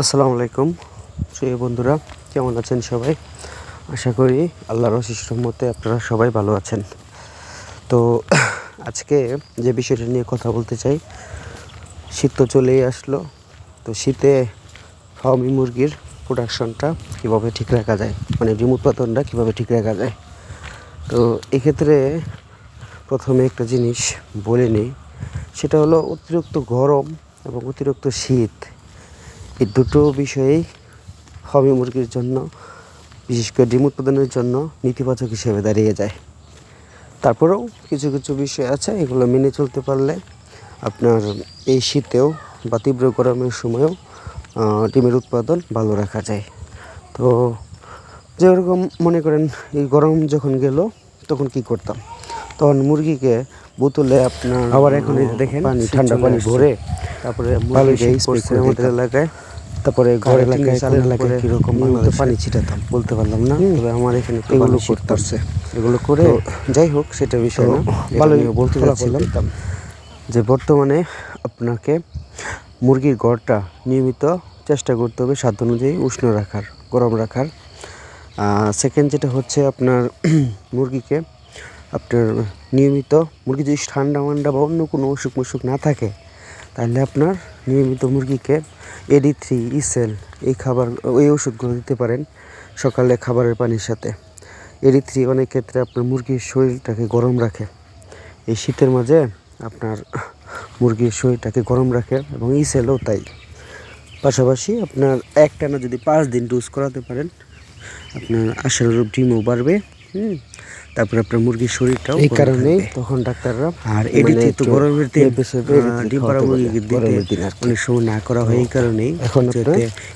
আসসালামু আলাইকুম। প্রিয় বন্ধুরা, কেমন আছেন সবাই? আশা করি আল্লাহর রহমতে আপনারা সবাই ভালো আছেন। তো আজকে যে বিষয়টা নিয়ে কথা বলতে চাই, শীত তো চলেই আসলো। তো শীতে ফার্মি মুরগির প্রোডাকশনটা কীভাবে ঠিক রাখা যায় মানে ডিম উৎপাদনটা কীভাবে ঠিক রাখা যায়? তো এক্ষেত্রে প্রথমে একটা জিনিস বলে নিই, সেটা হলো অতিরিক্ত গরম এবং অতিরিক্ত শীত এই দুটো বিষয়েই হবি মুরগির জন্য, বিশেষ করে ডিম উৎপাদনের জন্য নেতিবাচক হিসেবে দাঁড়িয়ে যায়। তারপরেও কিছু কিছু বিষয় আছে, এগুলো মেনে চলতে পারলে আপনার এই শীতেও বা তীব্র গরমের সময়ও ডিমের উৎপাদন ভালো রাখা যায়। তো যেরকম মনে করেন, এই গরম যখন গেল, তখন কি করতাম? তখন মুরগিকে বোতলে আপনার আবার এখন দেখেন, পানি ঠান্ডা পানি ভরে তারপরে আমাদের এলাকায় তারপরে ঘর এলাকায়, চালের এলাকায় কীরকম? পানি ছিটাতাম। বলতে পারলাম না তবে আমার এখানে এগুলো করতেছে। এগুলো করে যাই হোক সেটা বিষয় না। ভালোই বলতে পারলাম যে বর্তমানে আপনাকে মুরগির ঘরটা নিয়মিত চেষ্টা করতে হবে সাধ্য অনুযায়ী উষ্ণ রাখার গরম রাখার। সেকেন্ড যেটা হচ্ছে আপনার মুরগিকে আপনার নিয়মিত মুরগি যদি ঠান্ডা মান্ডা বা অন্য কোনো অসুখ মসুখ না থাকে, তাহলে আপনার নিয়মিত মুরগিকে এডি থ্রি ইসেল এই খাবার, এই ওষুধগুলো দিতে পারেন সকালে খাবারের পানির সাথে। এডি থ্রি অনেক ক্ষেত্রে আপনার মুরগির শরীরটাকে গরম রাখে। এই শীতের মাঝে আপনার মুরগির শরীরটাকে গরম রাখে এবং ইসেলও তাই। পাশাপাশি আপনার একটানা যদি পাঁচ দিন ডোজ করাতে পারেন, আপনার আশানুরূপ ডিমও বাড়বে। হুম। তারপরে আপনার মুরগির শরীরটাও এই গরম তখন ডাক্তাররা আর মানে তো গরমের দিন অনেক সময় না করা হয় এই কারণেই। এখন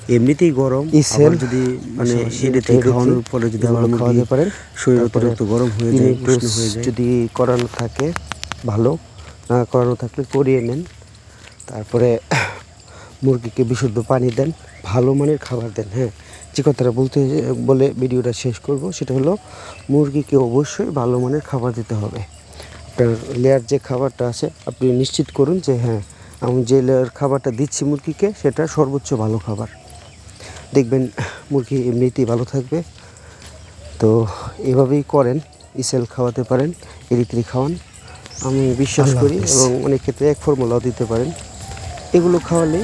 এমনিতেই গরম আবার যদি মানে এডিতে খাওয়ানোর পরে যদি আবার খাওয়াতে পারেন। শরীর অতিরিক্ত গরম হয়ে যায় উষ্ণ হয়ে যায়। যদি করানো থাকে ভালো। না করানো থাকলে করিয়ে নেন। তারপরে মুরগিকে বিশুদ্ধ পানি দেন। ভালো মানের খাবার দেন হ্যাঁ। যে কথাটা বলতে বলে ভিডিওটা শেষ করব সেটা হলো মুরগিকে অবশ্যই ভালো মানের খাবার দিতে হবে। আপনার লেয়ার যে খাবারটা আছে আপনি নিশ্চিত করুন যে হ্যাঁ আমি যে লেয়ার খাবারটা দিচ্ছি মুরগিকে সেটা সর্বোচ্চ ভালো খাবার। দেখবেন মুরগি এমনিতেই ভালো থাকবে। তো এভাবেই করেন ইসেল খাওয়াতে পারেন এরিত্রি খাওয়ান। আমি বিশ্বাস করি এবং অনেক ক্ষেত্রে এক ফর্মুলাও দিতে পারেন। এগুলো খাওয়ালে